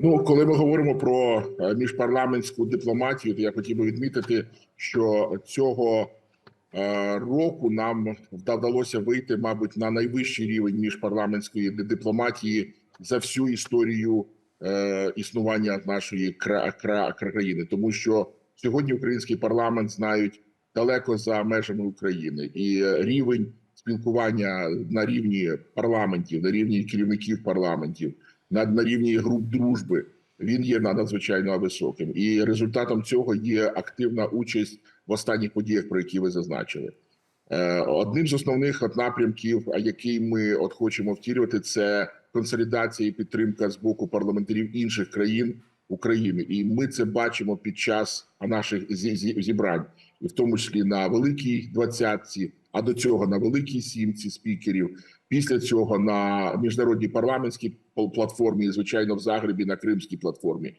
Ну, коли ми говоримо про е, міжпарламентську дипломатію, то я хотів би відмітити, що цього е, року нам вдалося вийти, мабуть, на найвищий рівень міжпарламентської дипломатії за всю історію е, існування нашої кра- кра- країни, тому що сьогодні український парламент знають далеко за межами України, і рівень спілкування на рівні парламентів, на рівні керівників парламентів на, на рівні груп дружби. Він є на- надзвичайно високим, і результатом цього є активна участь в останніх подіях, про які ви зазначили. Е, Одним з основних напрямків, який ми от хочемо втілювати, це консолідація і підтримка з боку парламентарів інших країн України, і ми це бачимо під час наших зі- зі- зібрань, і в тому числі на великій двадцятці, а до цього на великій сімці спікерів. Після цього на міжнародній парламентській пл- платформі, і звичайно, в Загребі на Кримській платформі.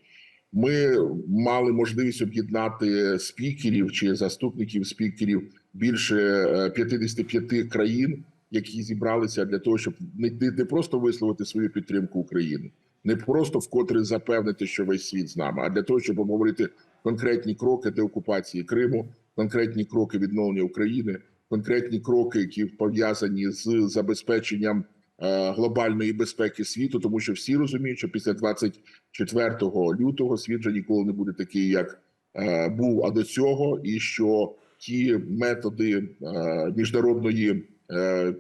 Ми мали можливість об'єднати спікерів чи заступників спікерів більше е, 55 країн, які зібралися для того, щоб не не просто висловити свою підтримку України, не просто вкотре запевнити, що весь світ з нами, а для того, щоб обговорити конкретні кроки деокупації Криму, конкретні кроки відновлення України, конкретні кроки, які пов'язані з забезпеченням е, глобальної безпеки світу, тому що всі розуміють, що після 24 лютого світ вже ніколи не буде такий, як е, був а до цього, і що ті методи е, міжнародної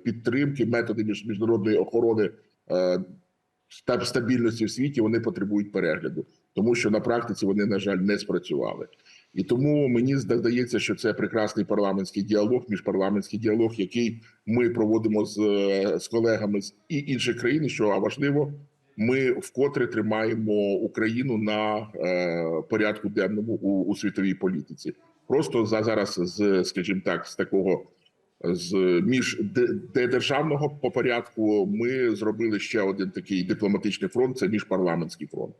підтримки, методи між- міжнародної охорони стабільності в світі вони потребують перегляду, тому що на практиці вони на жаль не спрацювали. І тому мені здається, що це прекрасний парламентський діалог, міжпарламентський діалог, який ми проводимо з, е, з колегами з і інших країн. Що важливо, ми вкотре тримаємо Україну на е, порядку денному у, у світовій політиці. Просто за зараз з, скажімо так, з такого з між де- де державного по порядку ми зробили ще один такий дипломатичний фронт. Це міжпарламентський фронт.